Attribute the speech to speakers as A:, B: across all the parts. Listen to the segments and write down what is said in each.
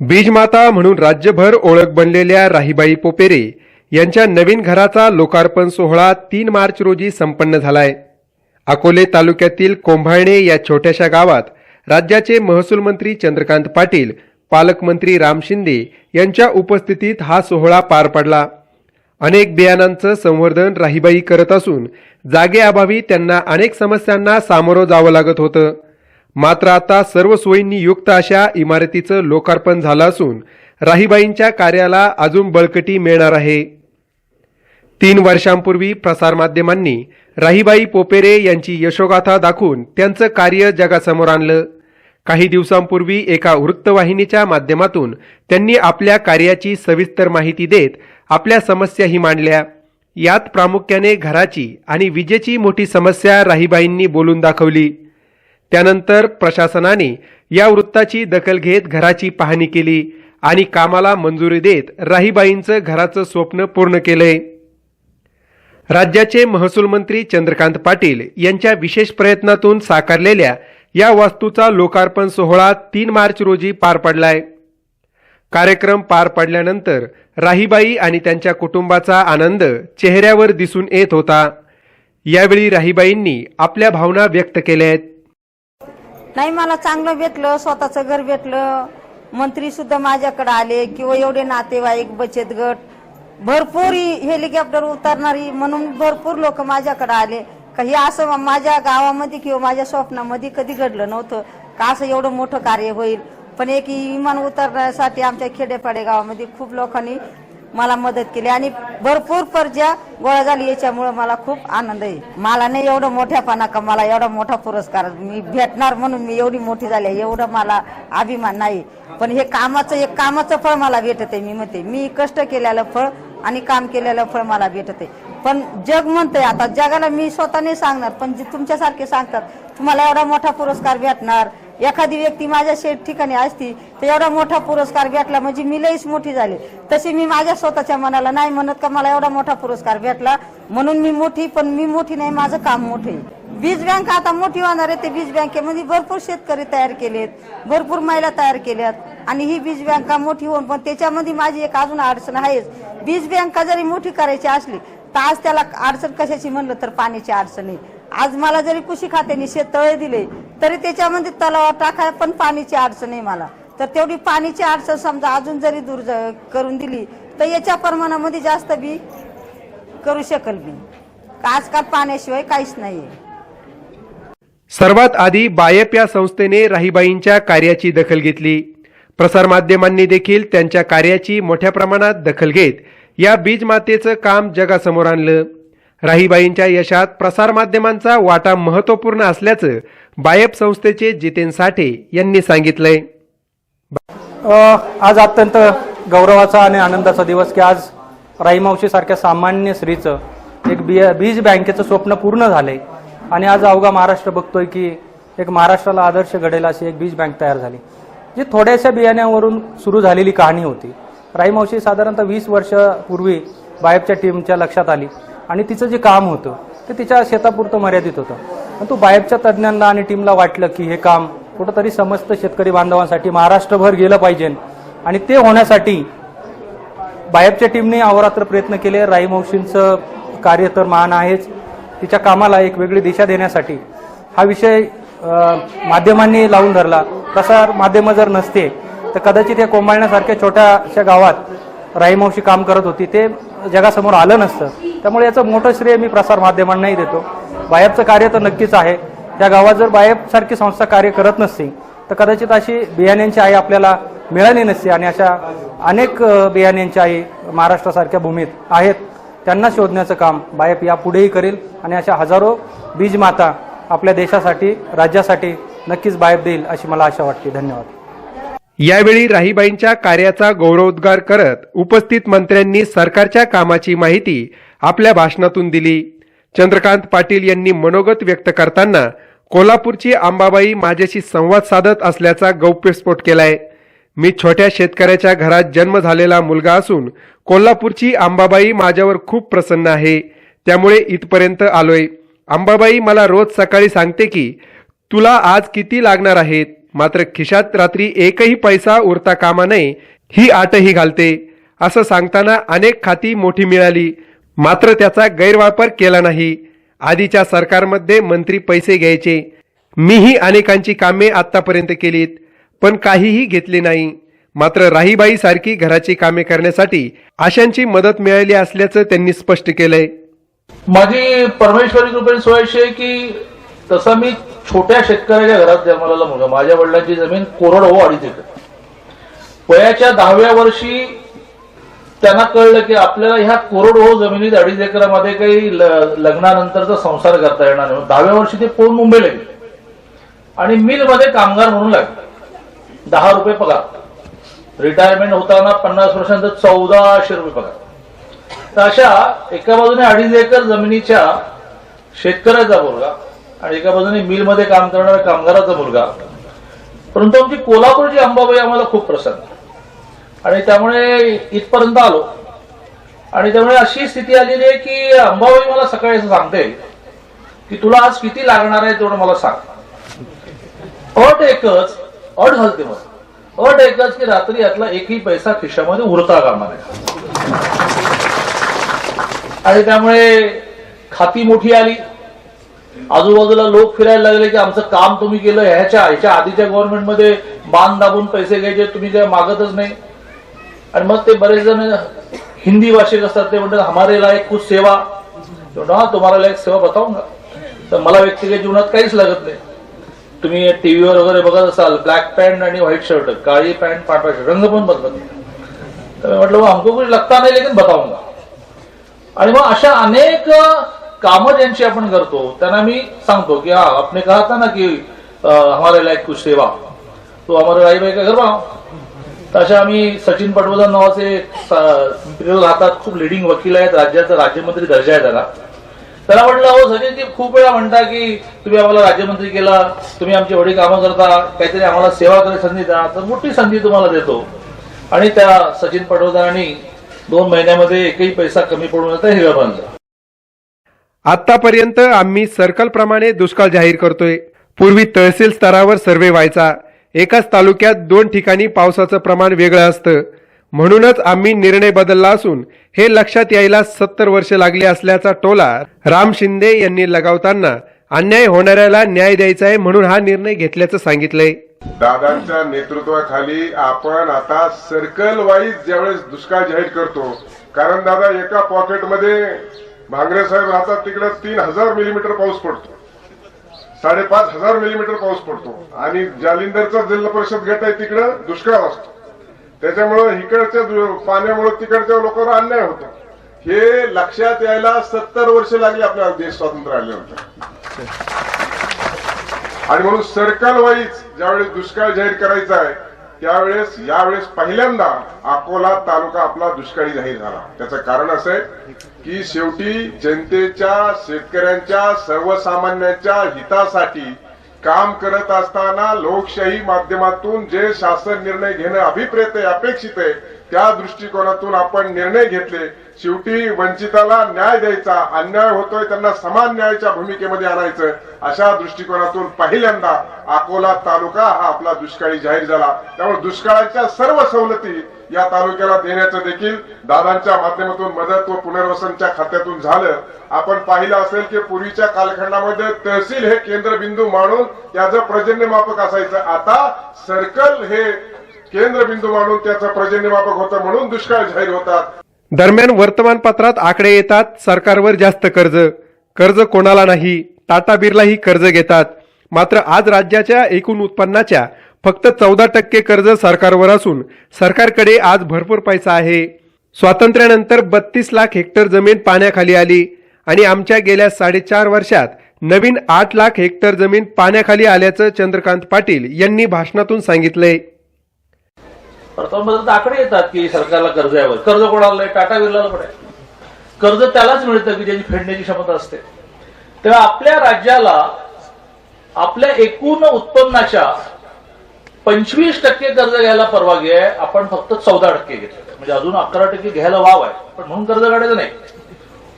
A: बीजमाता म्हणून राज्यभर ओळख बनलेल्या राहीबाई पोपेरे यांच्या नवीन घराचा लोकार्पण सोहळा तीन मार्च रोजी संपन्न झालाय. अकोले तालुक्यातील कोंभाळणे या छोट्याशा गावात राज्याचे महसूल मंत्री चंद्रकांत पाटील पालकमंत्री राम शिंदे यांच्या उपस्थितीत हा सोहळा पार पडला. अनेक बियाणांचं संवर्धन राहीबाई करत असून जागेअभावी त्यांना अनेक समस्यांना सामोरं जावं लागत होतं. मात्र आता सर्व सोयींनी युक्त अशा इमारतीचं लोकार्पण झालं असून राहीबाईंच्या कार्याला अजून बळकटी मिळणार आहे. तीन वर्षांपूर्वी प्रसारमाध्यमांनी राहीबाई पोपेरे यांची यशोगाथा दाखवून त्यांचं कार्य जगासमोर आणलं. काही दिवसांपूर्वी एका वृत्तवाहिनीच्या माध्यमातून त्यांनी आपल्या कार्याची सविस्तर माहिती देत आपल्या समस्याही मांडल्या. यात प्रामुख्याने घराची आणि विजेची मोठी समस्या राहीबाईंनी बोलून दाखवली. त्यानंतर प्रशासनाने या वृत्ताची दखल घेत घराची पाहणी केली आणि कामाला मंजुरी देत राहीबाईंचं घराचं स्वप्न पूर्ण केलंय राज्याचे महसूल मंत्री चंद्रकांत पाटील यांच्या विशेष प्रयत्नातून साकारलेल्या या वास्तूचा लोकार्पण सोहळा तीन मार्च रोजी पार पडलाय. कार्यक्रम पार पडल्यानंतर राहीबाई आणि त्यांच्या कुटुंबाचा आनंद चेहऱ्यावर दिसून येत होता. यावेळी राहीबाईंनी आपल्या भावना व्यक्त केल्या आहेत.
B: नाही मला चांगलं भेटलं स्वतःचं घर भेटलं. मंत्री सुद्धा माझ्याकडे आले किंवा एवढे नातेवाईक बचत गट. भरपूर हेलिकॉप्टर उतरणारी म्हणून भरपूर लोक माझ्याकडे आले. काही असं माझ्या गावामध्ये किंवा माझ्या स्वप्नामध्ये कधी घडलं नव्हतं. का असं एवढं मोठं कार्य होईल? पण एक विमान उतरण्यासाठी आमच्या खेडेपाडे गावामध्ये खूप लोकांनी मला मदत केली आणि भरपूर पर्जा गोळा झाली याच्यामुळे मला खूप आनंद आहे. मला नाही एवढं मोठ्यापणा का मला एवढा मोठा पुरस्कार मी भेटणार म्हणून मी एवढी मोठी झाली एवढं मला अभिमान नाही. पण हे कामाचं एक कामाचं फळ मला भेटत आहे मी म्हणते. मी कष्ट केलेलं फळ आणि काम केलेलं फळ मला भेटत आहे. पण जग म्हणतंय आता जगाला मी स्वतः नाही सांगणार पण जे तुमच्यासारखे सांगतात तुम्हाला एवढा मोठा पुरस्कार भेटणार. एखादी व्यक्ती माझ्या शेठ ठिकाणी असती तर एवढा मोठा पुरस्कार भेटला म्हणजे मी लईच मोठी झाली. तशी मी माझ्या स्वतःच्या मनाला नाही म्हणत का मला एवढा मोठा पुरस्कार भेटला. म्हणून मी मोठी पण मी मोठी नाही माझं काम मोठे बीज बँक आता मोठी होणार आहे ते बीज बँकेमध्ये म्हणजे भरपूर शेतकरी तयार केलेत भरपूर महिला तयार केल्यात. आणि ही बीज बँका मोठी होऊन पण त्याच्यामध्ये माझी एक अजून अडचण आहेच. बीज बँका जरी मोठी करायची असली तर आज त्याला अडचण कशाची म्हणलं तर पाण्याची अडचण आहे. आज मला जरी कुशी खात्याने शेततळे दिले तरी त्याच्यामध्ये तलाव टाकाय पण पाण्याची अडचण आहे मला. तर तेवढी पाण्याची अडचण समजा अजून जरी दूर करून दिली तर याच्या प्रमाणामध्ये जास्त बी करू शकल मी. आजकाल पाण्याशिवाय काहीच नाहीये.
A: सर्वात आधी बायप या संस्थेने राहीबाईंच्या कार्याची दखल घेतली. प्रसारमाध्यमांनी देखील त्यांच्या कार्याची मोठ्या प्रमाणात दखल घेत या बीजमातेचं काम जगासमोर आणलं. राहीबाईंच्या यशात प्रसारमाध्यमांचा वाटा महत्त्वपूर्ण असल्याचं बायप संस्थेचे जितेन साठे यांनी सांगितलंय.
C: आज अत्यंत गौरवाचा आणि आनंदाचा दिवस की आज राईमावशीसारख्या सामान्य स्त्रीचं एक बी बीज बँकेचं स्वप्न पूर्ण झालंय. आणि आज अवघा महाराष्ट्र बघतोय की एक महाराष्ट्राला आदर्श घडेल अशी एक बीज बँक तयार झाली. जी थोड्याशा बियाण्यावरून सुरू झालेली कहाणी होती. राईमावशी साधारणतः वीस वर्षापूर्वी बायपच्या टीमच्या लक्षात आली. आणि तिचं जे काम होतं ते तिच्या शेतापुरतं मर्यादित होतं. पण तो बाहेरच्या तज्ज्ञांना आणि टीमला वाटलं की हे काम कुठंतरी समस्त शेतकरी बांधवांसाठी महाराष्ट्रभर गेलं पाहिजे. आणि ते होण्यासाठी बाहेरच्या टीमने अहोरात्र प्रयत्न केले. राईमावशींचं कार्य तर महान आहेच. तिच्या कामाला एक वेगळी दिशा देण्यासाठी. हा विषय माध्यमांनी लावून धरला. प्रसार माध्यमं जर नसते तर कदाचित हे कोंबाळण्यासारख्या छोट्याशा गावात राईमावशी काम करत होती. ते जगासमोर आलं नसतं. त्यामुळे याचं मोठं श्रेय मी प्रसार माध्यमांनाही देतो. बायबचं कार्य तर नक्कीच आहे. त्या गावात जर बायबसारखी संस्था कार्य करत नसती तर कदाचित अशी बियाण्यांची आई आपल्याला मिळाली नसती आणि अशा अनेक बियाण्यांची आई महाराष्ट्रासारख्या भूमीत आहेत. त्यांना शोधण्याचं काम बायप यापुढेही करेल आणि अशा हजारो बीजमाता आपल्या देशासाठी राज्यासाठी नक्कीच बायप देईल अशी मला आशा वाटते. धन्यवाद.
A: यावेळी राहीबाईंच्या कार्याचा गौरवोद्गार करत उपस्थित मंत्र्यांनी सरकारच्या कामाची माहिती आपल्या भाषणातून दिली. चंद्रकांत पाटील यांनी मनोगत व्यक्त करताना कोल्हापूरची अंबाबाई माझ्याशी संवाद साधत असल्याचा गौप्यस्फोट केलाय. मी छोट्या शेतकऱ्याच्या घरात जन्म झालेला मुलगा असून कोल्हापूरची अंबाबाई माझ्यावर खूप प्रसन्न आहे. त्यामुळे इथपर्यंत आलोय. अंबाबाई मला रोज सकाळी सांगते की तुला आज किती लागणार आहेत? मात्र खिशात रात्री एकही पैसा उरता कामा नये ही आटही घालते. असं सांगताना अनेक खाती मोठी मिळाली. मात्र त्याचा गैरवापर केला नाही. आधीच्या सरकारमध्ये मंत्री पैसे घ्यायचे. मीही अनेकांची कामे आतापर्यंत केलीत पण काहीही घेतले नाही. मात्र राहीबाई सारखी घराची कामे करण्यासाठी आशांची मदत मिळाली असल्याचं त्यांनी स्पष्ट केलंय.
D: माझी परमेश्वरी कृपेने सोय अशी आहे की तसं मी छोट्या शेतकऱ्याच्या घरात जन्माला मुलगा. माझ्या वडिलांची जमीन कोरड अडीच एकर वयाच्या दहाव्या वर्षी त्यांना कळलं की आपल्याला ह्या कोरडवाहू जमिनीत अडीच एकरामध्ये काही लग्नानंतरचा संसार करता येणार नाही. दहाव्या वर्षी ते पळून मुंबईला गेले? आणि मिलमध्ये कामगार म्हणून लागले. दहा रुपये पगार. रिटायरमेंट होताना पन्नास वर्षांचा चौदाशे रुपये पगार. तर अशा एका बाजूने अडीच एकर जमिनीच्या शेतकऱ्याचा मुलगा आणि एका बाजूने मिलमध्ये काम करणाऱ्या कामगाराचा मुलगा. परंतु आमची कोल्हापूरची अंबाबाई आम्हाला खूप प्रसन्न. आणि त्यामुळे इथपर्यंत आलो. आणि त्यामुळे अशी स्थिती आलेली आहे की अंबाबाई मला सकाळी असं सांगते की तुला आज किती लागणार आहे तेवढं मला सांग. अट एकच अट घालते मग अट एकच की रात्री यातला एकही पैसा खिशामध्ये उरता कामा नये. आणि त्यामुळे खाती मोठी आली. आजूबाजूला लोक फिरायला लागले की आमचं काम तुम्ही केलं ह्याच्या ह्याच्या आधीच्या गव्हर्नमेंटमध्ये बांध दाबून पैसे घ्यायचे तुम्ही काय मागतच नाही. आणि मग ते बरेच जण हिंदी भाषिक असतात ते म्हणतात हमारे लायक कुछ सेवा. तुम्हाला लायक सेवा बताऊंगा. तर मला व्यक्तिगत जीवनात काहीच लागत नाही. तुम्ही टीव्हीवर वगैरे बघत असाल ब्लॅक पॅन्ट आणि व्हाईट शर्ट काळी पॅन्ट पांढरा शर्ट रंग पण बदलत नाही. तर मी म्हटलं हमको कुछ लगता नाही लेकिन बताऊंगा. आणि मग अशा अनेक कामं ज्यांची आपण करतो त्यांना मी सांगतो की हा आपने कहा था ना की हमारे लायक कुछ सेवा. तो हमारे राई का घर तशा आम्ही सचिन पटवर्धन नावाचे राहतात खूप लिडिंग वकील आहेत राज्याचा राज्यमंत्री दर्जा आहे त्याला. त्याला म्हटलं हो सचिनजी खूप वेळा म्हणता की तुम्ही आम्हाला राज्यमंत्री केला तुम्ही आमची एवढी कामं करता काहीतरी आम्हाला सेवा करायची संधी द्या तर मोठी संधी तुम्हाला देतो. आणि त्या सचिन पटवर्धनांनी दोन महिन्यामध्ये एकही पैसा कमी पडून येतं हे बांधलं
A: आतापर्यंत आम्ही सर्कल प्रमाणे दुष्काळ जाहीर करतोय. पूर्वी तहसील स्तरावर सर्वे व्हायचा. एकाच तालुक्यात दोन ठिकाणी पावसाचं प्रमाण वेगळं असतं. म्हणूनच आम्ही निर्णय बदलला असून हे लक्षात यायला सत्तर वर्ष लागली असल्याचा टोला राम शिंदे यांनी लगावताना अन्याय होणाऱ्याला न्याय द्यायचा आहे म्हणून हा निर्णय घेतल्याचं सांगितलंय.
E: दादांच्या नेतृत्वाखाली आपण आता सर्कल वाईज ज्यावेळेस दुष्काळ जाहीर करतो कारण दादा एका पॉकेटमध्ये भांगरे साहेब राहतात तिकडे तीन हजार मिलीमीटर पाऊस पडतो. साडेपाच हजार मिलीमीटर पाऊस पडतो. आणि जालिंदरचा जिल्हा परिषद गट आहे तिकडं दुष्काळ असतो. त्याच्यामुळं इकडच्या पाण्यामुळे तिकडच्या लोकांवर अन्याय होतो. हे लक्षात यायला सत्तर वर्ष लागली आपल्याला देश स्वातंत्र्य आले होते. आणि म्हणून सर्कल वाईज ज्यावेळेस दुष्काळ जाहीर करायचा आहे त्यावेळेस यावेळेस पहिल्यांदा अकोला तालुका आपला दुष्काळी जाहीर झाला. त्याचं कारण असं आहे की शेवटी जनतेच्या शेतकऱ्यांच्या सर्वसामान्यांच्या हितासाठी काम करत असताना लोकशाही माध्यमातून जे शासन निर्णय घेणं अभिप्रेत आहे अपेक्षित आहे त्या दृष्टिकोनातून आपण निर्णय घेतले. शेवटी वंचिताला न्याय द्यायचा अन्याय होतोय त्यांना समान न्यायाच्या भूमिकेमध्ये आणायचं अशा दृष्टिकोनातून पहिल्यांदा अकोला तालुका हा आपला दुष्काळी जाहीर झाला. त्यामुळे दुष्काळाच्या सर्व सवलती या तालुक्याला देण्याचं देखील दादांच्या माध्यमातून मदत व पुनर्वसनच्या खात्यातून झालं. आपण पाहिलं असेल की पूर्वीच्या कालखंडामध्ये तहसील हे केंद्रबिंदू मानून त्याचं पर्जन्यमापक असायचं. आता सर्कल हे केंद्रबिंदू मानून त्याचं पर्जन्यमापक होतं म्हणून दुष्काळ जाहीर होतात.
A: दरम्यान वर्तमानपत्रात आकडे येतात सरकारवर जास्त कर्ज. कर्ज कोणाला नाही टाटा बिर्लाही कर्ज घेतात. मात्र आज राज्याच्या एकूण उत्पन्नाच्या फक्त चौदा टक्के कर्ज सरकारवर असून सरकारकडे आज भरपूर पैसा आहे. स्वातंत्र्यानंतर बत्तीस लाख हेक्टर जमीन पाण्याखाली आली आणि आमच्या गेल्या साडेचार वर्षात नवीन आठ लाख हेक्टर जमीन पाण्याखाली आल्याचं चंद्रकांत पाटील यांनी भाषणातून सांगितलंय.
D: प्रथम म्हणजे आकडे येतात की सरकारला कर्ज आहे कर्ज कोणाला टाटा बिर्लाला पण कर्ज त्यालाच मिळतं की ज्याची फेडण्याची क्षमता असते. तेव्हा आपल्या राज्याला आपल्या एकूण उत्पन्नाच्या पंचवीस टक्के कर्ज घ्यायला परवानगी आहे आपण फक्त चौदा टक्के घेतले. म्हणजे अजून अकरा टक्के घ्यायला वाव आहे. पण म्हणून कर्ज काढायचं नाही.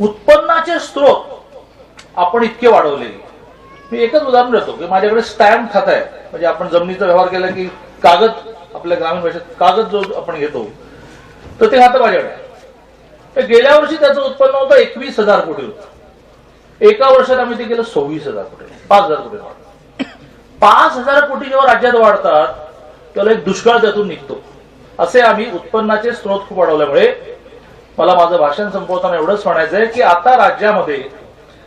D: उत्पन्नाचे स्रोत आपण इतके वाढवलेले मी एकच उदाहरण देतो की माझ्याकडे स्टॅम्प खातं आहे. म्हणजे आपण जमिनीचा व्यवहार केला की कागद आपल्या ग्रामीण भाषेत कागद जो आपण घेतो तर ते खातं माझ्याकडे तर गेल्या वर्षी त्याचं उत्पन्न होतं एकवीस हजार कोटी होतं एका वर्षात आम्ही ते केलं सव्वीस हजार कोटी पाच हजार कोटी वाढ पाच हजार कोटी जेव्हा राज्यात वाढतात त्याला एक दुष्काळ त्यातून निघतो. असे आम्ही उत्पन्नाचे स्रोत खूप वाढवल्यामुळे मला माझं भाषण संपवताना एवढंच म्हणायचं आहे की आता राज्यामध्ये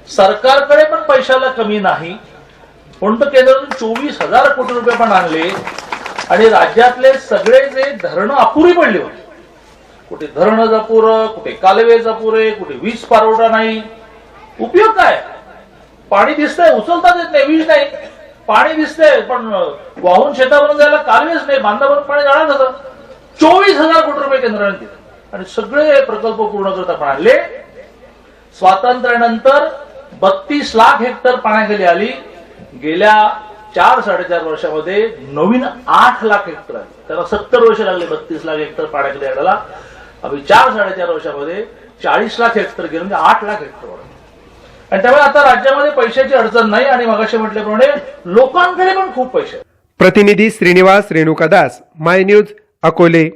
D: सरकारकडे पण पैशाला कमी नाही म्हणून तर केंद्रातून चोवीस हजार कोटी रुपये पण आणले आणि राज्यातले सगळे जे धरणं अपुरी पडली होती. कुठे धरणं अपुरं कुठे कालवे जपुरे कुठे वीज पारवठा नाही. उपयोग काय? पाणी दिसतंय उचलताच येत नाही वीज नाही. पाणी दिसतंय पण वाहून शेतावरून जायला कालवेच नाही बांधावरून पाणी जाणार कसं? चोवीस हजार कोटी रुपये केंद्राने दिले. आणि सगळे प्रकल्प पूर्ण करत आपण आणले स्वातंत्र्यानंतर बत्तीस लाख हेक्टर पाण्याखाली आली. गेल्या चार साडेचार वर्षामध्ये नवीन आठ लाख हेक्टर आले. त्याला सत्तर वर्ष लागले बत्तीस लाख हेक्टर पाण्याखाली आणायला. आम्ही चार साडेचार वर्षामध्ये चाळीस लाख हेक्टर गेले म्हणजे आठ लाख हेक्टर वाढले आणि त्यामुळे आता राज्यामध्ये पैशाची अडचण नाही आणि मगाशी म्हटल्याप्रमाणे लोकांकडे पण खूप पैसे
A: प्रतिनिधी श्रीनिवास रेणुकादास माय न्यूज अकोले.